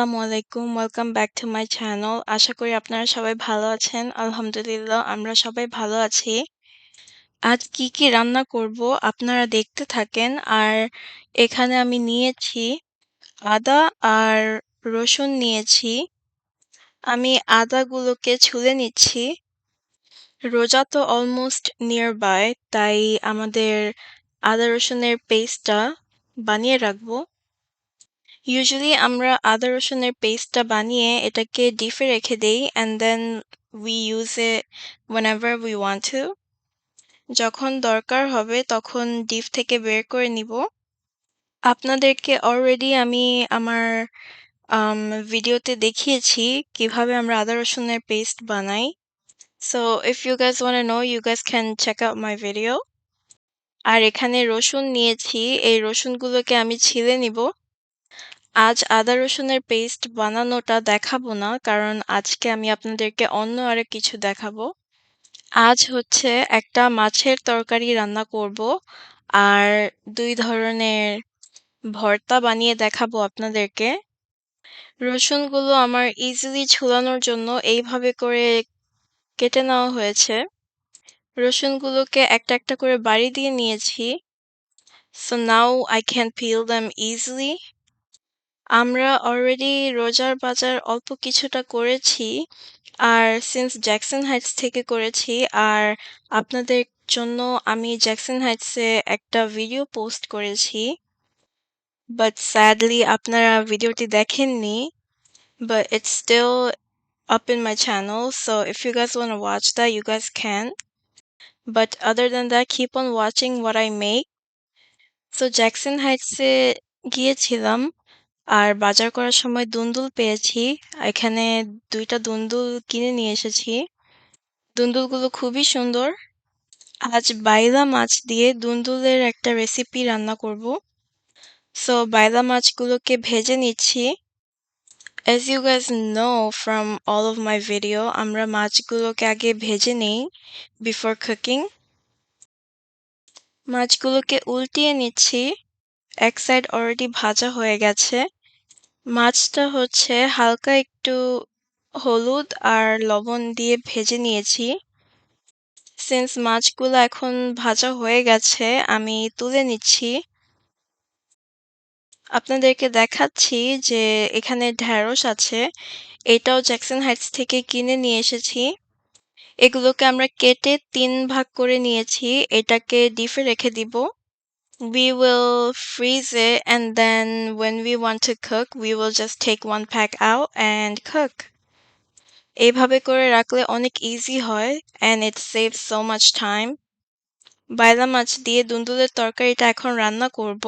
আসসালামু আলাইকুম। Welcome back to my channel. আশা করি আপনারা সবাই ভালো আছেন। আলহামদুলিল্লাহ আমরা সবাই ভালো আছি। আজ কি, কি রান্না করব আপনারা দেখতে থাকেন। আর এখানে আমি নিয়েছি আদা আর রসুন নিয়েছি। আমি আদাগুলোকে ছুলে নিচ্ছি। রোজা তো অলমোস্ট নিয়ার বাই তাই আমাদের আদা রসুনের পেস্টটা বানিয়ে রাখব। ইউজুয়ালি আমরা আদা রসুনের পেস্টটা বানিয়ে এটাকে ডিপে রেখে দেই and then we use it whenever we want to. যখন দরকার হবে, তখন ডিপ থেকে বের করে নিব। আপনাদেরকে অলরেডি আমি আমার ভিডিওতে দেখিয়েছি কীভাবে আমরা আদা রসুনের পেস্ট বানাই। So, if you guys wanna know you guys can check out my video আর এখানে রসুন নিয়েছি। এই রসুনগুলোকে আমি ছিলে নিব। আজ আদা রসুনের পেস্ট বানানোটা দেখাবো না কারণ আজকে আমি আপনাদেরকে অন্য আরেক কিছু দেখাবো। আজ হচ্ছে একটা মাছের তরকারি রান্না করব আর দুই ধরনের ভর্তা বানিয়ে দেখাবো আপনাদেরকে। রসুনগুলো আমার ইজিলি ছুলানোর জন্য এইভাবে করে কেটে নেওয়া হয়েছে। রসুনগুলোকে একটা, একটা করে বাড়ি দিয়ে নিয়েছি। So now I can fill them easily. আমরা অলরেডি রোজার বাজার অল্প কিছুটা করেছি। আর সিন্স জ্যাকসন হাইটস থেকে করেছি, আর আপনাদের জন্য আমি জ্যাকসন হাইটসে একটা ভিডিও পোস্ট করেছি। বাট স্যাডলি আপনারা ভিডিওটি দেখেননি। But it's still up in my channel. So if you guys wanna watch that, you guys can. But other than that, keep on watching I make. So Jackson হাইটসে গিয়েছিলাম। আর বাজার করার সময় দুন্দুল পেয়েছি। এখানে দুইটা দুন্দুল কিনে নিয়ে এসেছি। দুন্দুলগুলো খুবই সুন্দর। আজ বাইলা মাছ দিয়ে দুন্দুলের একটা রেসিপি রান্না করব। সো বাইলা মাছগুলোকে ভেজে নিচ্ছি। As you guys know from all of my video, আমরা মাছগুলোকে আগে ভেজে নেই before কুকিং মাছগুলোকে উল্টিয়ে নিচ্ছি। এক সাইড অলরেডি ভাজা হয়ে গেছে। মাছটা হচ্ছে হালকা একটু হলুদ আর লবণ দিয়ে ভেজে নিয়েছি। সিন্স মাছগুলো এখন ভাজা হয়ে গেছে, আমি তুলে নিচ্ছি। আপনাদেরকে দেখাচ্ছি যে এখানে ঢ্যাঁড়স আছে। এটাও জ্যাকসন হাইটস থেকে কিনে নিয়ে এসেছি। এগুলোকে আমরা কেটে তিন ভাগ করে নিয়েছি। এটাকে ডিপে রেখে দিব। We will freeze it and then when we want to cook we will just take one pack out and cook. এভাবে করে রাখলে অনেক ইজি হয় and it saves so much time. বাইলা মাছ দিয়ে দুন্দুলের তরকারিটা এখন রান্না করব।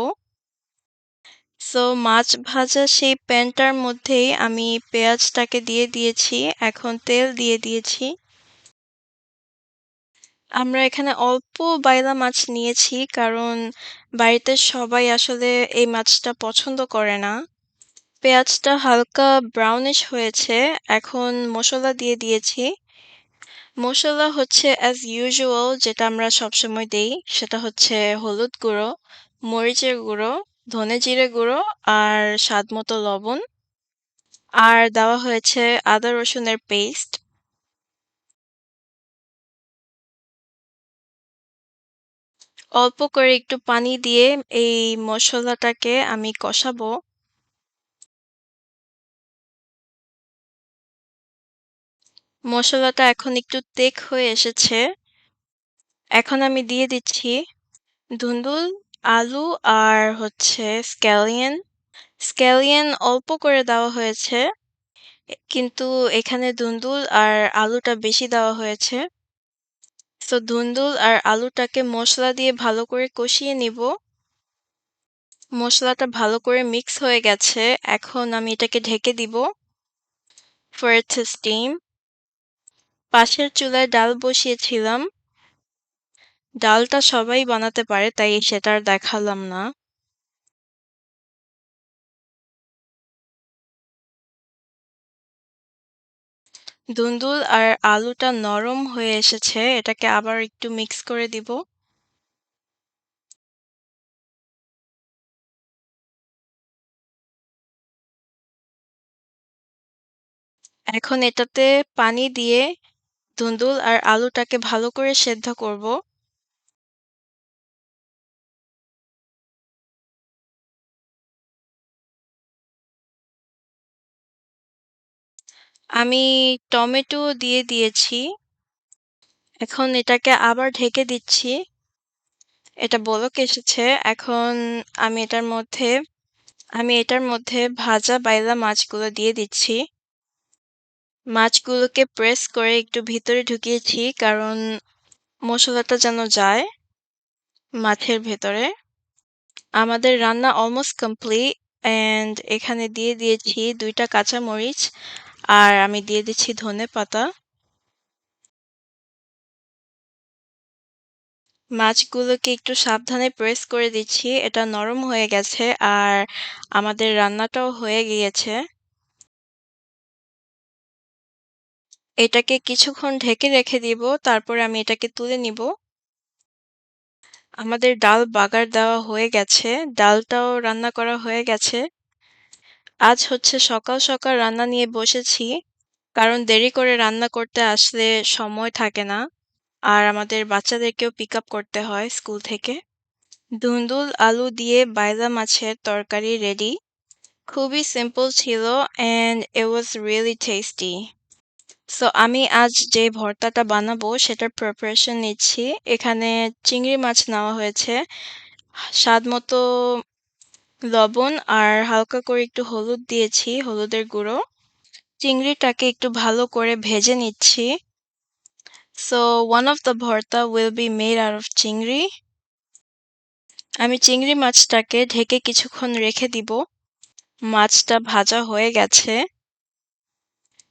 সো মাছ ভাজা সেই প্যানটার মধ্যেই আমি পেঁয়াজটাকে দিয়ে দিয়েছি। এখন তেল দিয়ে দিয়েছি। আমরা এখানে অল্প বাইলা মাছ নিয়েছি কারণ বাড়িতে সবাই আসলে এই মাছটা পছন্দ করে না। পেঁয়াজটা হালকা ব্রাউনিশ হয়েছে। এখন মশলা দিয়ে দিয়েছি। মশলা হচ্ছে অ্যাজ ইউজুয়াল যেটা আমরা সবসময় দিই সেটা হচ্ছে হলুদ গুঁড়ো, মরিচের গুঁড়ো, ধনে জিরে গুঁড়ো আর স্বাদ মতো লবণ। আর দেওয়া হয়েছে আদা রসুনের পেস্ট। অল্প করে একটু পানি দিয়ে এই মশলাটাকে আমি কষাবো। মশলাটা এখন একটু তেক হয়ে এসেছে। এখন আমি দিয়ে দিচ্ছি ধুন্দুল, আলু আর হচ্ছে স্ক্যালিয়ন। স্ক্যালিয়ন অল্প করে দেওয়া হয়েছে। কিন্তু এখানে ধুন্দুল আর আলুটা বেশি দেওয়া হয়েছে। সো ধুন্দুল আর আলুটাকে মশলা দিয়ে ভালো করে কষিয়ে নিব। মশলাটা ভালো করে মিক্স হয়ে গেছে। এখন আমি এটাকে ঢেকে দিব। ফর স্টিম পাশের চুলায় ডাল বসিয়েছিলাম। ডালটা সবাই বানাতে পারে, তাই সেটা আর দেখালাম না। ধুন্দুল আর আলুটা নরম হয়ে এসেছে। এটাকে আবার একটু মিক্স করে দিব। এখন এটাতে পানি দিয়ে দুন্দুল আর আলুটাকে ভালো করে সেদ্ধ করব আমি টমেটো দিয়ে দিয়েছি। এখন এটাকে আবার ঢেকে দিচ্ছি। এটা বলক এসেছে। এখন আমি এটার মধ্যে, আমি এটার মধ্যে ভাজা বাইলা মাছগুলো দিয়ে দিচ্ছি। মাছগুলোকে প্রেস করে একটু ভিতরে ঢুকিয়েছি, কারণ মশলাটা যেন যায় মাছের ভেতরে। আমাদের রান্না অলমোস্ট কমপ্লিট অ্যান্ড এখানে দিয়ে দিয়েছি দুইটা কাঁচামরিচ আর আমি দিয়ে দিচ্ছি ধনে পাতা। মাছগুলোকে একটু সাবধানে প্রেস করে দিচ্ছি, এটা নরম হয়ে গেছে আর আমাদের রান্নাটাও হয়ে গিয়েছে। এটাকে কিছুক্ষণ ঢেকে রেখে দিব, তারপরে আমি এটাকে তুলে নিব। আমাদের ডাল বাগার দেওয়া হয়ে গেছে, ডালটাও রান্না করা হয়ে গেছে। আজ হচ্ছে সকাল সকাল রান্না নিয়ে বসেছি, কারণ দেরি করে রান্না করতে আসলে সময় থাকে না। আর আমাদের বাচ্চাদেরকেও পিক আপ করতে হয় স্কুল থেকে। ধুন্দুল আলু দিয়ে বাইলা মাছের তরকারি রেডি খুবই সিম্পল ছিল and it was really tasty so আমি আজ যে ভর্তাটা বানাবো সেটার প্রিপারেশন নিচ্ছি। এখানে চিংড়ি মাছ নেওয়া হয়েছে। স্বাদ মতো লবণ আর হালকা করে একটু হলুদ দিয়েছি, হলুদের গুঁড়ো। চিংড়িটাকে একটু ভালো করে ভেজে নিচ্ছি। So one of the bharta will be made out of chingri. আমি চিংড়ি মাছটাকে ঢেকে কিছুক্ষণ রেখে দিব। মাছটা ভাজা হয়ে গেছে।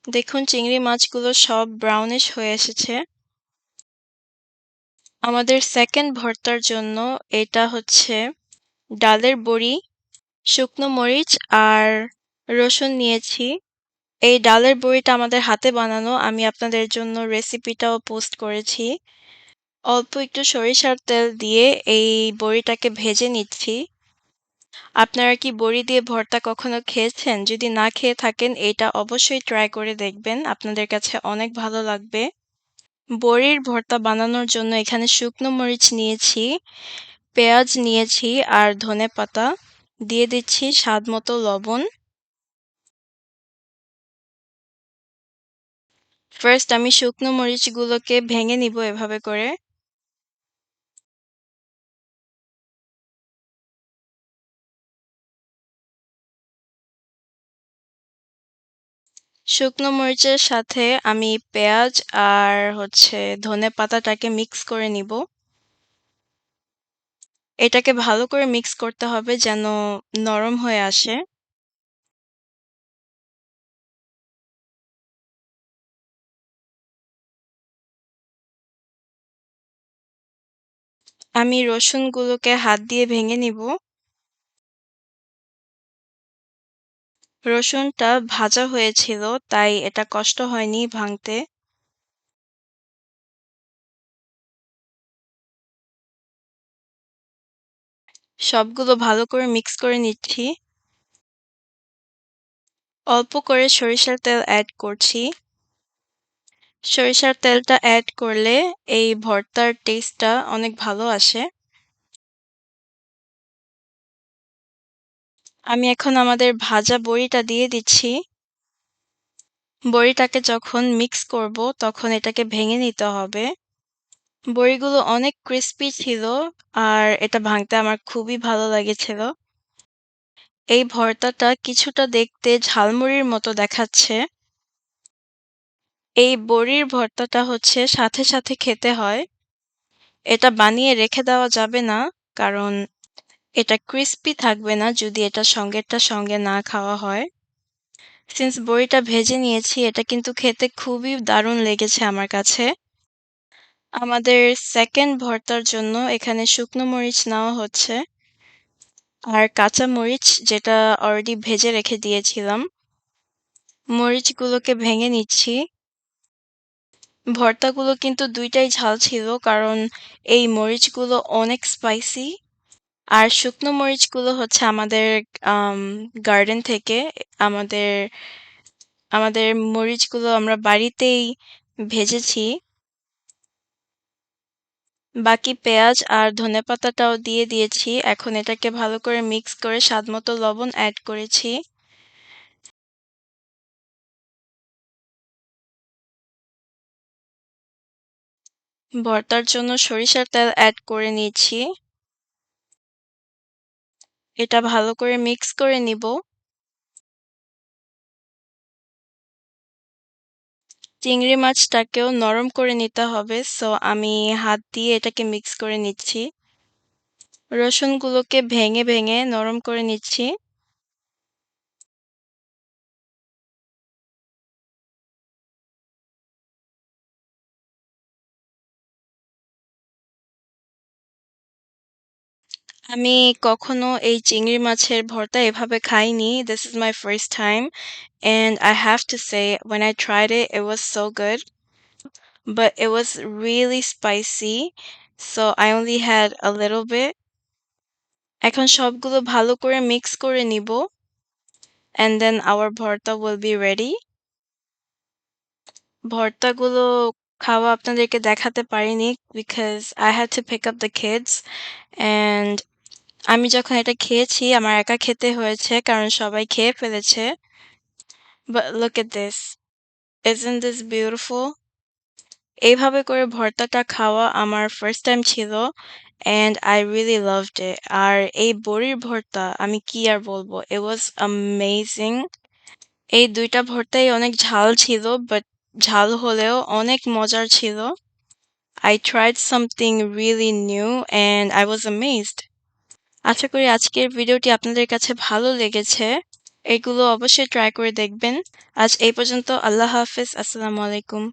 দেখুন, চিংড়ি মাছগুলো সব ব্রাউনিশ হয়ে এসেছে। আমাদের সেকেন্ড ভর্তার জন্য এটা হচ্ছে ডালের বড়ি। শুকনো মরিচ আর রসুন নিয়েছি। এই ডালের বড়িটা আমাদের হাতে বানানো। আমি আপনাদের জন্য রেসিপিটাও পোস্ট করেছি। অল্প একটু সরিষার তেল দিয়ে এই বড়িটাকে ভেজে নিচ্ছি। আপনারা কি বড়ি দিয়ে ভর্তা কখনো খেয়েছেন? যদি না খেয়ে থাকেন, এটা অবশ্যই ট্রাই করে দেখবেন। আপনাদের কাছে অনেক ভালো লাগবে। বড়ির ভর্তা বানানোর জন্য এখানে শুকনো মরিচ নিয়েছি, পেঁয়াজ নিয়েছি আর ধনে পাতা দিয়ে দিচ্ছি স্বাদ মতো লবণ। ফার্স্ট আমি শুকনো মরিচগুলোকে ভেঙে নিব এভাবে করে। শুকনো মরিচের সাথে আমি পেঁয়াজ আর হচ্ছে ধনে পাতাটাকে মিক্স করে নিব। এটাকে ভালো করে মিক্স করতে হবে যেন নরম হয়ে আসে। আমি রসুনগুলোকে হাত দিয়ে ভেঙে নিব। রসুনটা ভাজা হয়েছিল, তাই এটা কষ্ট হয়নি ভাঙতে। সবগুলো ভালো করে মিক্স করে নিচ্ছি। অল্প করে সরিষার তেল অ্যাড করছি। সরিষার তেলটা অ্যাড করলে এই ভর্তার টেস্টটা অনেক ভালো আসে। আমি এখন আমাদের ভাজা বড়িটা দিয়ে দিচ্ছি। বড়িটাকে যখন মিক্স করব তখন এটাকে ভেঙে নিতে হবে। বড়িগুলো অনেক ক্রিস্পি ছিল আর এটা ভাঙতে আমার খুবই ভালো লেগেছিল। এই ভর্তাটা কিছুটা দেখতে ঝালমুড়ির মতো দেখাচ্ছে। এই বড়ির ভর্তাটা হচ্ছে সাথে সাথে খেতে হয়। এটা বানিয়ে রেখে দেওয়া যাবে না, কারণ এটা ক্রিস্পি থাকবে না যদি এটা সঙ্গেরটা সঙ্গে না খাওয়া হয়। সিন্স বড়িটা ভেজে নিয়েছি, এটা কিন্তু খেতে খুবই দারুণ লেগেছে আমার কাছে। আমাদের সেকেন্ড ভর্তার জন্য এখানে শুকনো মরিচ নেওয়া হচ্ছে। আর কাঁচা মরিচ যেটা অলরেডি ভেজে রেখে দিয়েছিলাম, মরিচগুলোকে ভেঙে নিচ্ছি। ভর্তাগুলো কিন্তু দুইটাই ঝাল ছিল, কারণ এই মরিচগুলো অনেক স্পাইসি আর শুকনো মরিচগুলো হচ্ছে আমাদের গার্ডেন থেকে আমাদের আমাদের মরিচগুলো আমরা বাড়িতেই ভেজেছি। বাকি পেঁয়াজ আর ধনেপাতাটাও দিয়ে দিয়েছি। এখন এটাকে ভালো করে মিক্স করে স্বাদমতো লবণ অ্যাড করেছি। ভর্তার জন্য সরিষার তেল অ্যাড করে নিয়েছি। এটা ভালো করে মিক্স করে নিব। চিংড়ি মাছটাকেও নরম করে নিতে হবে সো আমি হাত দিয়ে এটাকে মিক্স করে নিচ্ছি। রসুনগুলোকে ভেঙে ভেঙে নরম করে নিচ্ছি। আমি কখনো এই চিংড়ি মাছের ভর্তা এভাবে খাইনি। This is my first time and I have to say when I tried it, it was so good. But it was really spicy, so I only had a little bit. এখন সবগুলো ভালো করে মিক্স করে নিব। And then our ভর্তা will be ready. ভর্তাগুলো খাওয়া আপনাদেরকে দেখাতে পারিনি because I had to pick up the kids and আমি যখন এটা খেয়েছি, আমার একা খেতে হয়েছে, কারণ সবাই খেয়ে ফেলেছে। But look at this. Isn't this beautiful? এইভাবে করে ভর্তাটা খাওয়া আমার ফার্স্ট টাইম ছিল and I really loved it. আর এই বড়ির ভর্তা, আমি কি আর বলব? It was amazing. এই দুইটা ভর্তাই অনেক ঝাল ছিল বাট ঝাল হলেও অনেক মজার ছিল। I tried something really new, and I was amazed. আশা করি আজকের ভিডিওটি আপনাদের কাছে ভালো লেগেছে। এগুলো অবশ্যই ট্রাই করে দেখবেন। আজ এই পর্যন্ত আল্লাহ হাফিজ আসসালামু আলাইকুম।